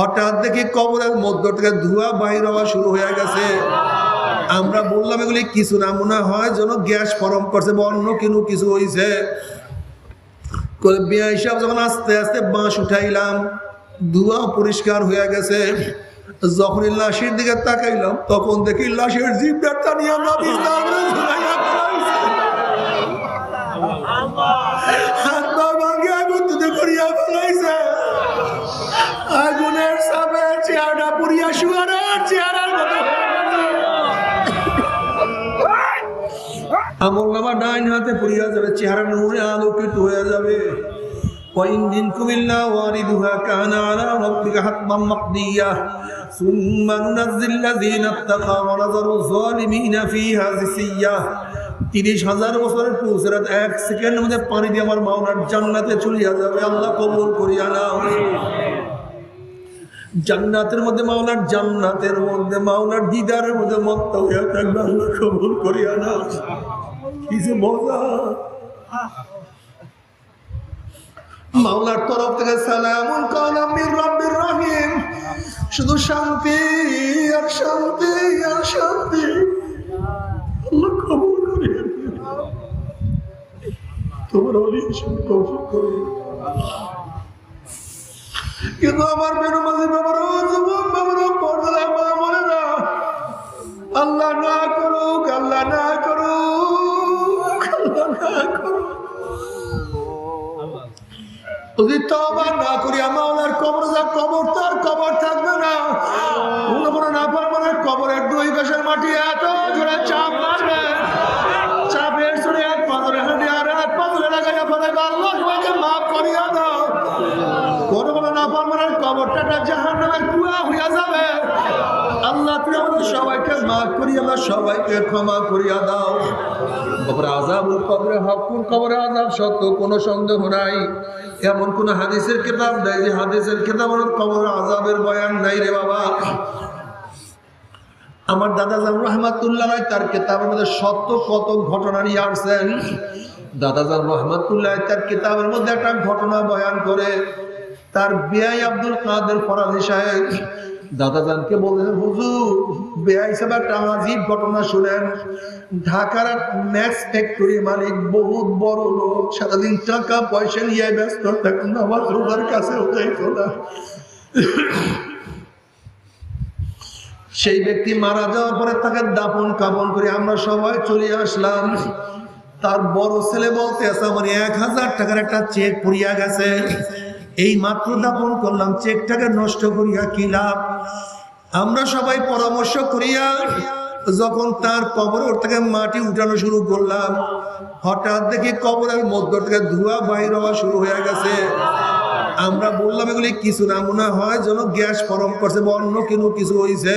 হঠাৎ দেখি কবরের মধ্য থেকে ধোঁয়া বাহির হওয়া শুরু হয়ে গেছে। আমরা বললাম, এগুলি কিছু না, মনে হয় যেন গ্যাস ফরম করছে বা অন্য কিনু কিছু হয়েছে যখন আস্তে আস্তে বাঁশ উঠাইলাম, ধোঁয়া পরিষ্কার হয়ে গেছে। যখন লাশের দিকে তাকাইলাম, তখন দেখি লাশের জিপটা টানিয়ে আমরা আমল নামা ডাইন হাতে পুরিয়া যাবে চেহারা নূরে আলোকিত হয়ে যাবে وإن منكم إلا واردها كان على ربك حتما مقضيا ثم ننزل الذين اتقوا ونذر الظالمين فيها جثيا তিরিশ হাজার বছরের পুসরাত এক সেকেন্ডের মধ্যে পানি দিয়ে আমার মাওনার জান্নাতে চলিয়া যাবে আল্লাহ কবুল করিয়া নাও জান্নাতের মধ্যে মাওলার, জান্নাতের মধ্যে মাওলার দিদারের মধ্যে মত্ত হইয়া কবুল করিয়া কিছু মজা। মাওলার তরফ থেকে সালামুন কালাম মির রাব্বির রহিম। শুধু শান্তি আর শান্তি আর শান্তি। আল্লাহ কবুল করিয়া। তোমার অলি কবুল করিয়া কিন্তু আমার বেনু মাঝি বাবারও যুবক বাবারও পর্দা মা মনে না। আল্লাহ না করুক, আল্লাহ না করুক না না করি কবর যা কবর থাকবে না। না কবরের মাটি, এত জোরে চাপ মারবে কবরটা জাহান নামের কুয়া হইয়া যাবে। আল্লাহ, তুমি আমাদের সবাইকে মাফ করি আল্লাহ সবাইকে ক্ষমা করিয়া দাও। আজাব সত্য, কোনো সন্দেহ নাই। এমন হাদিসের হাদিসের আজাবের বয়ান রে বাবা। আমার দাদা জান রহমাতুল্লাহ তার কিতাবের মধ্যে সত্য কত ঘটনা নিয়ে আসছেন। দাদা জান রহমাতুল্লাহ তার কেতাবের মধ্যে একটা ঘটনা বয়ান করে। তার বিয়াই আব্দুল কাদের ফরাজি সাহেব, দাদাজানকে বললেন, হুজুর বেয়া হিসাবে একটা ঘটনা শুনেন। ঢাকার ম্যাক্স ফ্যাক্টরি মালিক বহুত বড় লোক, সারাদিন টাকা পয়সা নিয়ে ব্যস্ত আমার কাছে যাইতো না সেই ব্যক্তি মারা যাওয়ার পরে তাকে দাপন কাপন করে আমরা সবাই চলে আসলাম। তার বড় ছেলে বলতে আছে, আমার এক হাজার টাকার একটা চেক পুড়িয়া গেছে। এই মাত্র দাপন করলাম, চেকটাকে নষ্ট করিয়া কি লাভ? আমরা সবাই পরামর্শ করিয়া যখন তার কবর ওর থেকে মাটি উঠানো শুরু করলাম, হঠাৎ দেখি কবরের মধ্য থেকে ধোঁয়া বাইর হওয়া শুরু হয়ে গেছে। আমরা বললাম, এগুলি কিছু না, মনে হয় যেন গ্যাস ফরম করছে বা অন্য কিনু কিছু হয়েছে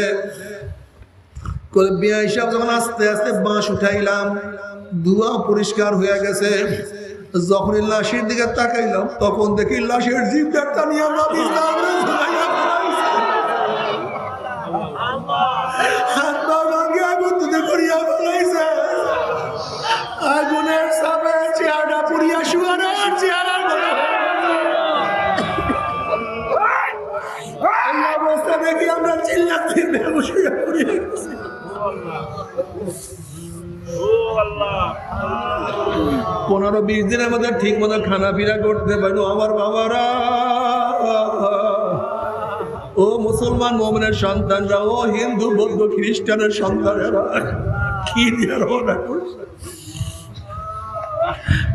বিয়া হিসাব যখন আস্তে আস্তে বাঁশ উঠাইলাম ধোঁয়া পরিষ্কার হয়ে গেছে। যখন লাশের দিকে তাকাইলাম, তখন দেখি লাশের ভাঙিয়া আগুন তুলে করিয়া ফেলাইছে আগুনের। এই অবস্থা দেখি আমরা চিল্লাচ্ছি বেহুশ হইয়া পড়িয়া গেছি। পনেরো বিশ দিনের মধ্যে ঠিক মতো খানা ফিরা করতে পারো আমার বাবারা। ও মুসলমান মোমনের সন্তানরা ও হিন্দু, বৌদ্ধ, খ্রিস্টানের সন্তানেরা। কি দিয়ে রওনা করছে?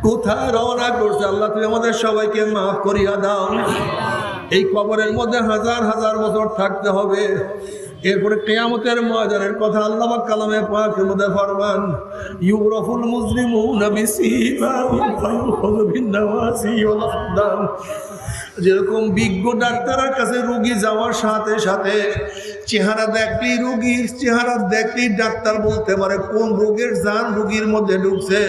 কোথায় রওনা করছে? আল্লাহ, তুমি আমাদের সবাইকে মাফ করিয়া দাও। এই কবরের মধ্যে হাজার হাজার বছর থাকতে হবে। এরপরে কেয়ামতের ময়দানের কথা আল্লাহ কালামে পাকের মধ্যে ফরমান, ইউরফুল বিন-নাওয়াসি যেরকম বিজ্ঞ ডাক্তারের কাছে রুগী যাওয়ার সাথে সাথে চেহারা দেখলেই রোগীর চেহারা দেখলেই ডাক্তার বলতে পারে, কোন রোগের যান রোগীর মধ্যে ঢুকছে?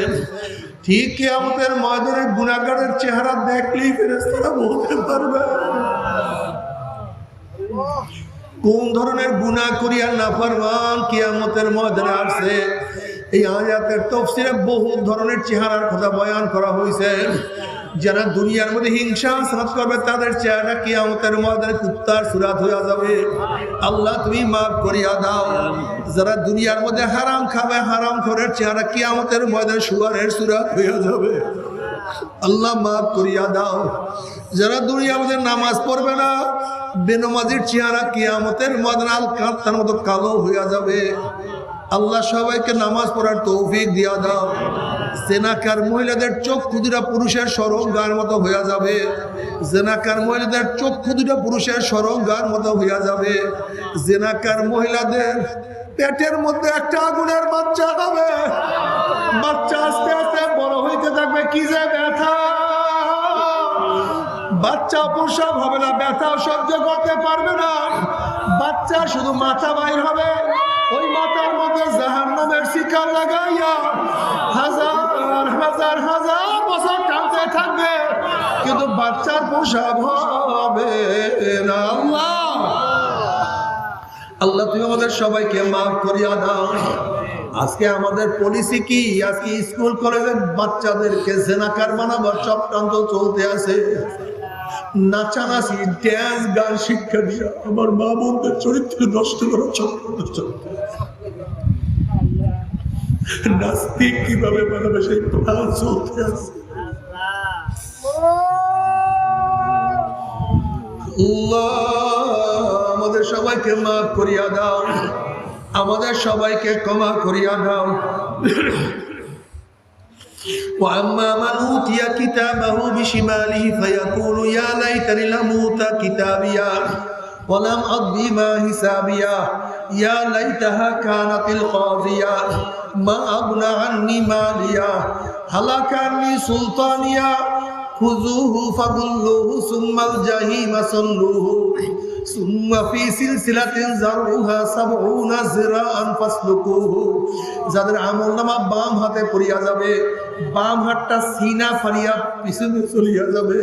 ঠিক কেয়ামতের ময়দানের গুণাগারের চেহারা দেখলেই ফেরেস্তারা বলতে পারবে। কোন ধরনের গুণা করিয়া না পারবান কিয়ামতের ময়দানে আসছে? এই আয়াতের তফসিরে বহু ধরনের চেহারার কথা বয়ান করা হয়েছে। যারা দুনিয়ার মধ্যে হিংসা সাত করবে, তাদের চেহারা কিয়ামতের মধ্যে কুত্তার সুরাত হয়ে যাবে। আল্লাহ, তুমি মাফ করিয়া দাও। যারা দুনিয়ার মধ্যে হারাম খাবে, হারাম করার চেহারা কিয়ামতের মধ্যে সুয়ারের সুরাত হয়ে যাবে। আল্লাহ মাফ করিয়া দাও। যারা দুনিয়ার মধ্যে নামাজ পড়বে না, বেনমাজির চেহারা কিয়ামতের মদনাল কাঁতার মতো কালো হইয়া যাবে। আল্লাহ সবাইকে নামাজ পড়ার তৌফিক দিয়া দাও। জেনাকার মহিলাদের চোখ ক্ষুদিরা পুরুষের সরঙ্গার মতো হইয়া যাবে। জেনাকার মহিলাদের চোখ ক্ষুদিরা পুরুষের সরঙ্গার মতো হইয়া যাবে। জেনাকার মহিলাদের পেটের মধ্যে একটা আগুনের বাচ্চা হবে। বাচ্চা আস্তে আস্তে বড় হইতে থাকবে, কি যে ব্যথা। বাচ্চা প্রসব হবে না ব্যথা সহ্য করতে পারবে না। বাচ্চা শুধু মাথা বাইর হবে, ওই মাথার মধ্যে জাহান নামের শিকার লাগাইয়া হাজার হাজার হাজার বছর টানতে থাকবে। কিন্তু বাচ্চার প্রসব হবে না। আল্লাহ, তুমি আমাদের সবাইকে মাফ করিয়া দাও। আজকে আমাদের পলিসি কি? আজকে স্কুল কলেজের বাচ্চাদেরকে জেনাকার বানাবার চক্রান্ত চলতে আছে? চলতে আছে। আমাদের সবাইকে মাফ করিয়া দাও। আমাদের সবাইকে ক্ষমা করিয়া দাও وأما من أوتي كتابه بشماله فيقول يا ليتني لم أوت كتابيا ولم أقضي ما حسابيا يا ليتها كانت القاضية ما أغنى عني ماليا هلك عني سلطانيا খুজুহু ফাগুল্লুহু সুম্মাল জাহিমা সাল্লুহু সুম্মা ফি সিলসিলাতিন যারুহা সাবউনা জিরাআন ফাসলুকুহু যাদের আমলনামা বাম হাতে পড়িয়া যাবে, বাম হাতটা সিনা ফারিয়া পিছনে চলিয়া যাবে।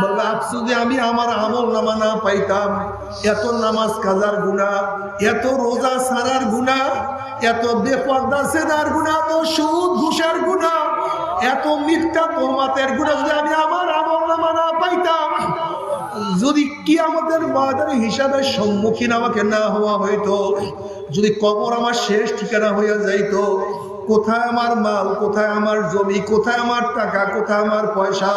বলবে আফসুদে আমি আমার আমলনামা না পাইতাম। এত নামাজ কাজার গুণা এত রোজা সারার গুণা এত বেপর্দা সেনার গুণা তো সুদ ঘুষার গুনাহ এত মিথ্যা তোমাতের গুণা যদি আমি আমার আমল নামা না পাইতাম যদি কি আমাদের বাজারে হিসাবে সম্মুখীন আমাকে না হওয়া হইতো যদি কবর আমার শেষ ঠিকানা হইয়া যাইতো কোথায় আমার মাল কোথায় আমার জমি কোথায় আমার টাকা কোথায় আমার পয়সা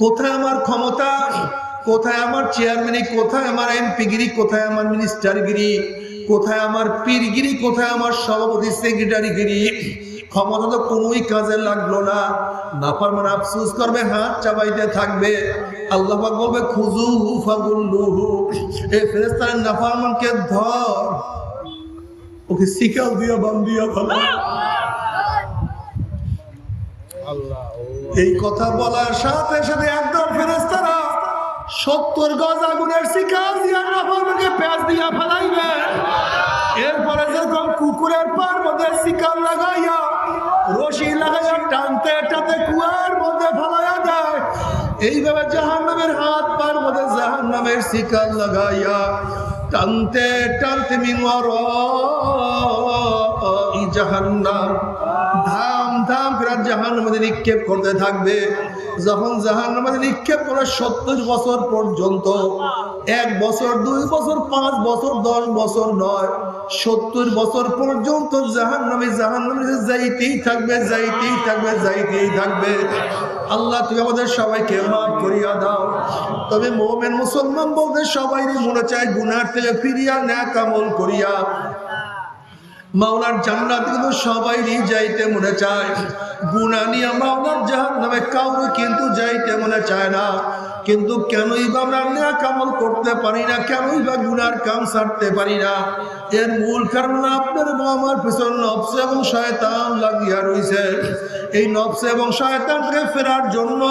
কোথায় আমার ক্ষমতা কোথায় আমার চেয়ারম্যানি কোথায় আমার এমপিগিরি কোথায় আমার মিনিস্টারগিরি কোথায় আমার পীরগিরি কোথায় আমার সভাপতি সেক্রেটারিগিরি ক্ষমতা তো কোনোই কাজে লাগল না। নাফার মানে আফসুস করবে, হাত চাবাইতে থাকবে। আল্লাহ বলবে খুজু হু ফাগুল্লুহু। এই ফেরেস্তার নাফারমানকে ধর। ওকে শিকাল দিয়া বান্দিয়া ভালো এই কথা বলার সাথে সাথে একদম ফেরেস্তারা সত্তর গজ আগুনের শিকার দিয়া নাফারমানকে প্যাঁচ দিয়া ফেলাইবে। এরপরে যখন কুকুরের পার মধ্যে শিকার লাগাইয়া এইভাবে জাহান নামের হাত পার মধ্যে জাহান নামের শিকার লাগাইয়া টানতে টানতে মিমর জাহান্নাম। ধাম ধাম করে জাহান মধ্যে নিক্ষেপ করতে থাকবে। যখন জাহান মধ্যে নিক্ষেপ করে সত্তর বছর পর্যন্ত, এক বছর, দুই বছর, পাঁচ বছর, দশ বছর নয়, সত্তর বছর পর্যন্ত জাহান নামে জাহান নামে যাইতেই থাকবে যাইতেই থাকবে যাইতেই থাকবে। আল্লাহ তুই আমাদের সবাইকে মাফ করিয়া দাও। তবে মোমেন মুসলমান বলতে সবাই মনে চায়, গুনার থেকে ফিরিয়া ন্যাক আমল করিয়া মাওলার জান্নাত কিন্তু সবাইরই যাইতে মনে চায়। গুণা নিয়ে মাওলার জাহান নামে কাউকে কিন্তু যাইতে মনে চায় না। কিন্তু কেনই বা আমরা ন্যাক আমল করতে পারি না, কেনই বা গুনার কাম ছাড়তে পারি না। এর মূল কারণ আপনার এবং আমার পিছন নবস এবং শয়তান লাগিয়া রয়েছে এই নবস এবং শয়তান শয়তানকে ফেরার জন্য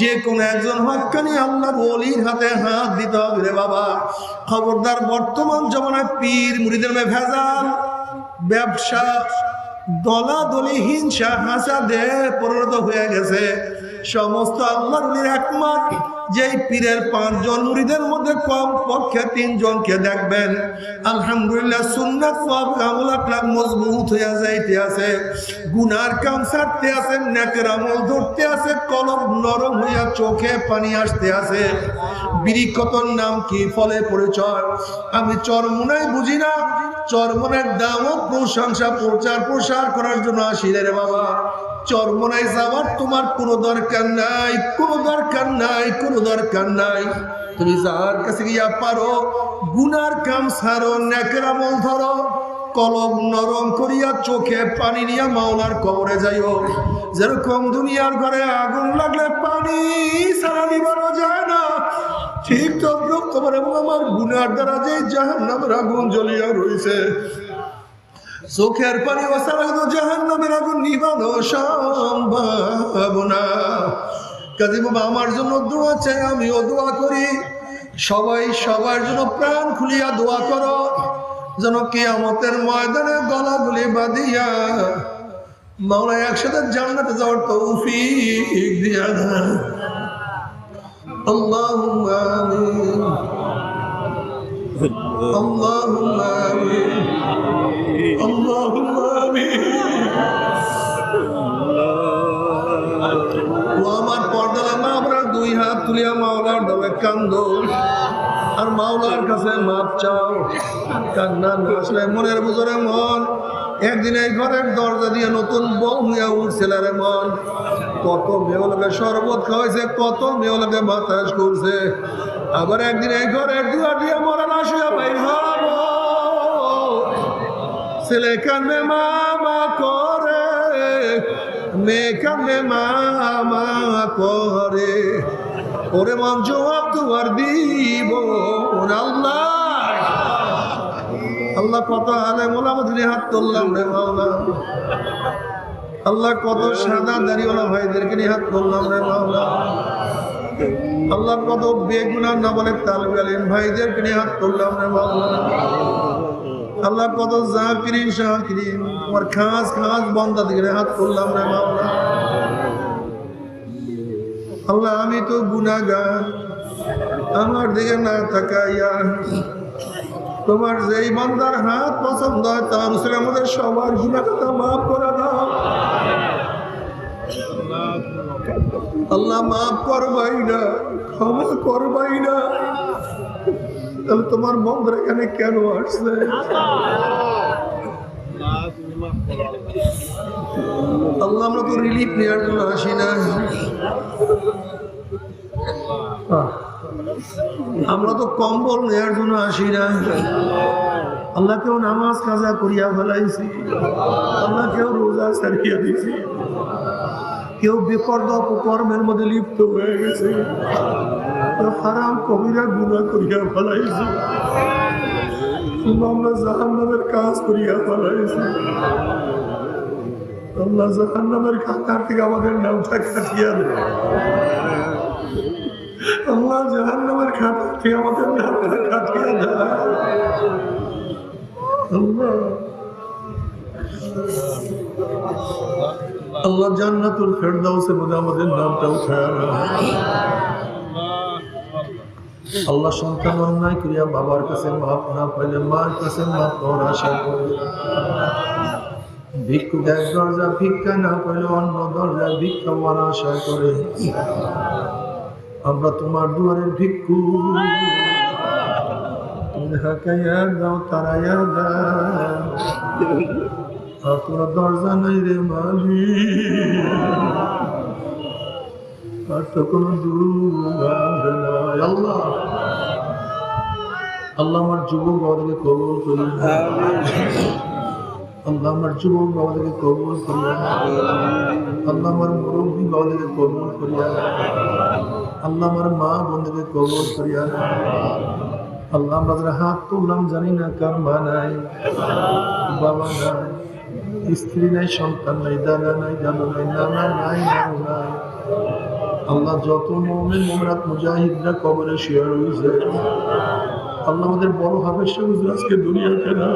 যে কোনো একজন হকানি আল্লাহর ওলির হাতে হাত দিতে হবে রে বাবা। খবরদার বর্তমান জমানায় পীর মুড়িদের ভেজাল। ব্যবসা দলাদলি হিংসা হাসা দে পরিণত হয়ে গেছে। সমস্ত আল্লাহর একমাত যেই পীরের পাঁচজন মুরিদের মধ্যে কম পক্ষে তিনজনকে দেখবেন। আলহামদুলিল্লাহ, সুন্নাত সব আমল আকলাক মজবুত হইয়া যাইতে আছে। গুনার কাম আছে, নেকের আমল ধরতে আছে, কলম নরম হইয়া চোখে পানি আসতে আছে। বিরিক্ষতর নাম কি? ফলে পরিচয়। আমি চরমুনাই বুঝি না। চরমনের দাম ও প্রশংসা প্রচার প্রসার করার জন্য আসি রে বাবা। চরমনায় যাওয়ার তোমার কোনো দরকার নাই, কোনো দরকার নাই, কোনো দরকার নাই। তুমি যার কাছে গিয়া পারো, গুনার কাম সারো নেকের আমল ধরো, কলম নরম করিয়া চোখে পানি নিয়া মাওলার কবরে যাইও। যেরকম দুনিয়ার ঘরে আগুন লাগলে পানি সারা নিবানো যায় না, ঠিক তদ্রুপ তোমার আমার গুনার দ্বারা যে জাহান নামের আগুন জ্বলিয়া রয়েছে চোখের পানি ওসারা তো জাহান নামের আগুন নিবানো সম্ভব না কাজী বাবা আমার জন্য দোয়া চাই আমিও দোয়া করি সবাই সবার জন্য প্রাণ খুলিয়া দোয়া করো যেন কিয়ামতের ময়দানে গলাগুলি বাঁধিয়া মাওলা একসাথে জান্নাতে যাওয়ার তৌফিক দিয়া দেন اللهم آمين اللهم آمين اللهم آمين ও আমার পর্দালা মা আমরা দুই হাত তুলিয়া মাওলার দলে কান্দ আর মাওলার কাছে মাপ চাও কান্না না আসলে মনের বুঝরে মন একদিন এই ঘরের দরজা দিয়ে নতুন বউ হইয়া উঠছিল রে মন কত মেয়েগুলোকে শরবত খাওয়াইছে কত মেয়েগুলোকে বাতাস করছে আবার একদিন এই ঘরের দুয়ার দিয়ে মরা না শুয়ে বাইর হব ছেলে কান্দে মামা করে, মেয়ে কান্দে মামা করে। ওরে মন জবাব দুয়ার দিব আল্লাহ। আল্লাহ কত আলে মোলামতুলি হাত তুললাম রে মাওলা। আল্লাহ কত সাদা দাড়িওয়ালা ভাইদেরকে নিয়ে হাত তুললাম রে মাওলা। আল্লাহ কত বেগুনা না বলে তালবে আলিম ভাইদেরকে নিয়ে হাত তুললাম রে মাওলা। আল্লাহ কত জাকিরিন শাকিরিন তোমার খাস খাস বন্দা দিকে হাত তুললাম রে মাওলা আল্লাহ, আমি তো গুনাগার আমার দিকে না তাকাইয়া তোমার যেই বান্দার হাত পছন্দ হয় তার উপরে আমাদের সবার গুণা কথা মাফ করে দাও। আল্লাহ, মাফ করবাই না, ক্ষমা করবাই না। তাহলে তোমার বন্ধুর এখানে কেন আসছে? আল্লাহ, আমরা তো রিলিফ নেওয়ার জন্য আসি না। আমরা তো কম্বল নেওয়ার জন্য আসি না। আল্লাহ, কেউ নামাজ কাজা করিয়া ফেলাইছি। আল্লাহ, কেউ রোজা সারিয়া দিছি কেউ বিপর্দ কর্মের মধ্যে লিপ্ত হয়ে গেছে। হারাম কবিরা গুণা করিয়া ফেলাইছি। আমরা জাহান্নামের কাজ করিয়া ফেলাইছি। আল্লাহ জাহান্নামের খাতার থেকে আমাদের নামটা কাটিয়া দেয় আল্লাহ জাহান্নামের খাতা থেকে আমাদের নামটা কাটিয়া দেয় আল্লাহ। আল্লাহ জান্নাতুল ফেরদাউসের মধ্যে আমাদের নামটা উঠায় আল্লাহ সন্তান অন্যায় করিয়া বাবার কাছে মাপ না পাইলে মার কাছে মাপ পাওয়ার আশা করে। ভিক্ষুক এক দরজা ভিক্ষা না পাইলে অন্য দরজা ভিক্ষা পাওয়ার আশা করে। আমরা তোমার দুয়ারের ভিক্ষু। তুমি হাকাইয়া দাও, তারাইয়া দাও। আর কোনো দরজা নাই রে মালি আর তো কোনো আল্লাহ। আল্লাহ আমার যুবক বাবাকে কবল করি আল্লাহ আমার যুবক বাবাকে কবল করিয়া আল্লাহ আমার মুরব্বী বাবাকে কবল করিয়া। আল্লাহ আমার মা বন্ধুকে কবল করিয়া। আল্লাহ আমরা হাত তুললাম জানি না কার মা নাই। বাবা নাই। স্ত্রী নাই, সন্তান নাই, দাদা নাই দাদা নাই, নানা নাই, নানু নাই। আল্লাহ যত মোমেন মোমরাত মুজাহিদরা কবরে শুয়ে রয়েছে। আল্লাহ আমাদের বড় হবে সে হুজুর, আজকে দুনিয়াতে না।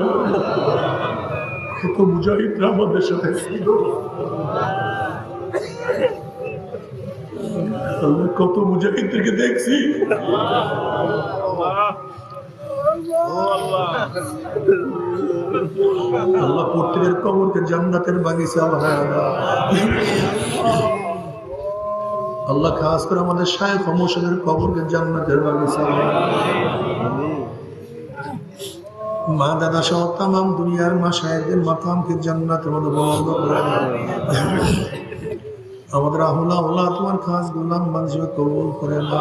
কত মুজাহিদরা আমাদের সাথে ছিল। কত মুজাহিদদেরকে দেখছি। আল্লাহ প্রত্যেকের কবরকে জান্নাতের বাগিচা আল্লাহ খাস করে আমাদের শায়েখ মোর্শেদের কবরকে জান্নাতের বাগিচা মা, দাদা সহ তাম দুনিয়ার মা সাহেবদের মাকামকে জান্নাতের মধ্যে বন্ধ করে আমাদের আহুলা আল্লাহ তোমার খাস গোলাম মানুষকে কবুল করে না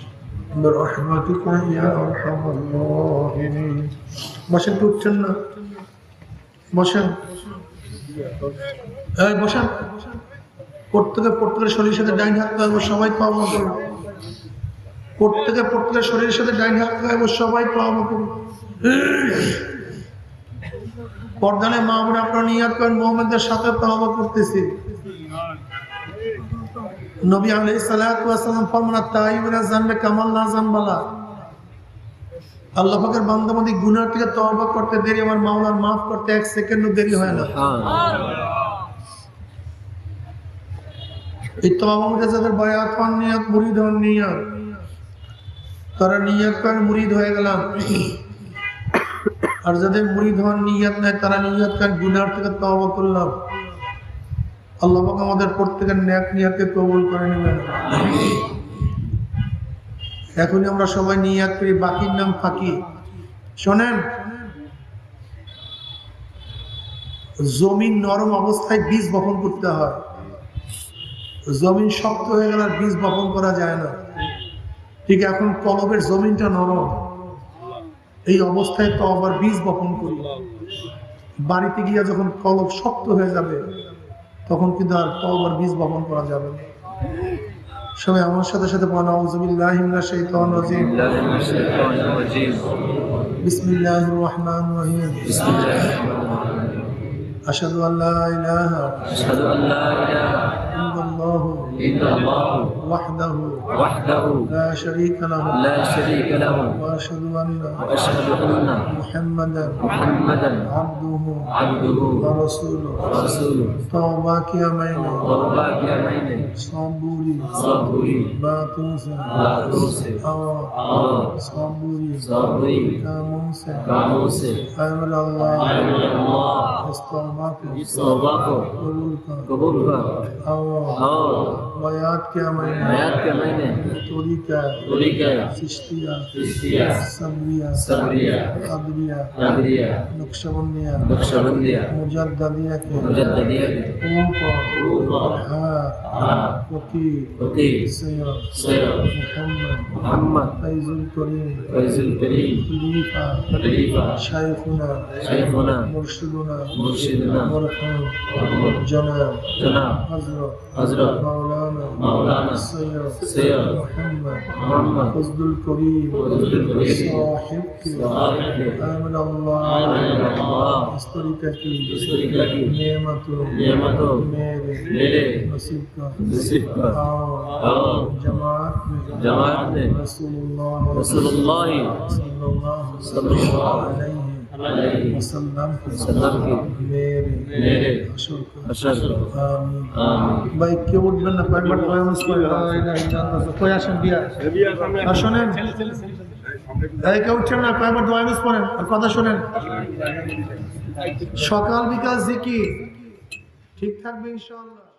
برحمتك يا أرحم الراحمين বসেন তো উঠছেন না বসেন এই বসেন প্রত্যেকে প্রত্যেকের শরীরের সাথে ডাইন হাত লাগাবো সবাই পাওয়া করুন প্রত্যেকে প্রত্যেকের শরীরের সাথে ডাইন হাত লাগাবো সবাই পাওয়া করুন পর্দানে মাহমুদ আপনার নিয়াত করেন মোহাম্মদের সাথে তহবা করতেছি নবী ওয়াস সালাম ফরমান তাইবিনা জানবে কামাল না জানবালা আল্লাহ গুনাহ থেকে করতে দেরি, আমার মাওলার মাফ করতে এক সেকেন্ডও দেরি হয় না। এই যাদের বায়াত হন নিয়ত, মুরিদ হন নিয়ত। তারা নিয়ত করেন মুরিদ হয়ে গেলাম। আর যাদের মুরিদ হন নিয়ত নাই, তারা নিয়ত করেন গুনাহ থেকে তওবা করলাম। আল্লাহ আমাদের প্রত্যেকের ন্যাক নিয়াকে কবুল করে নেবেন। এখনই আমরা সবাই নিয়াত করি, বাকির নাম ফাঁকি। শোনেন, জমিন নরম অবস্থায় বীজ বপন করতে হয়। জমিন শক্ত হয়ে গেলে আর বীজ বপন করা যায় না। ঠিক এখন কলবের জমিনটা নরম। এই অবস্থায় তো আবার বীজ বপন করি। বাড়িতে গিয়ে যখন কলব শক্ত হয়ে যাবে তখন কিন্তু আর তওবার বীজ বপন করা যাবে না। সবাই আমার সাথে সাথে বলা আউযুবিল্লাহি মিনাশ শাইতানির রাজিম। বিসমিল্লাহির রহমানির রহিম। আশহাদু আল্লা ইলাহা। إلا الله إلا الله وحده وحده لا شريك له لا شريك له وأشهد أن وأشهد أن محمدا محمدا عبده عبده ورسوله. ورسوله. توباك يا مين توباك يا مين صبوري صبوري ما باتوس باتوس آه. آه. صبوري صبوري كاموس كاموس أمر الله. أمر الله. استغفرك استغفرك قبولك. قبولك. أو Oh. वायात के महीने वायात के महीने तोरी का तोरी का सिश्तिया सिश्तिया सबरिया सबरिया कादरिया कादरिया नक्शबंदिया नक्शबंदिया मुजद्ददिया के मुजद्ददिया के ऊपर ऊपर हाँ हाँ वकी वकी सैयद सैयद मोहम्मद मोहम्मद फैजुल करीम फैजुल करीम खलीफा खलीफा शायखुना शायखुना मुर्शिदुना मुर्शिदुना मरहम जनाब जनाब हजरत हजरत मौलाना مولانا مولانا سید محمد محمد فضل الكريم صاحب کے آمن اللہ استری کرتی نعمتوں میرے میرے نصیب کا نصیب کا جماعت میں جماعت رسول اللہ رسول اللہ صلی اللہ علیہ কেউ না? আর কথা শোনেন। সকাল বিকাশ জিকির। ঠিক থাকবে ইনশাআল্লাহ।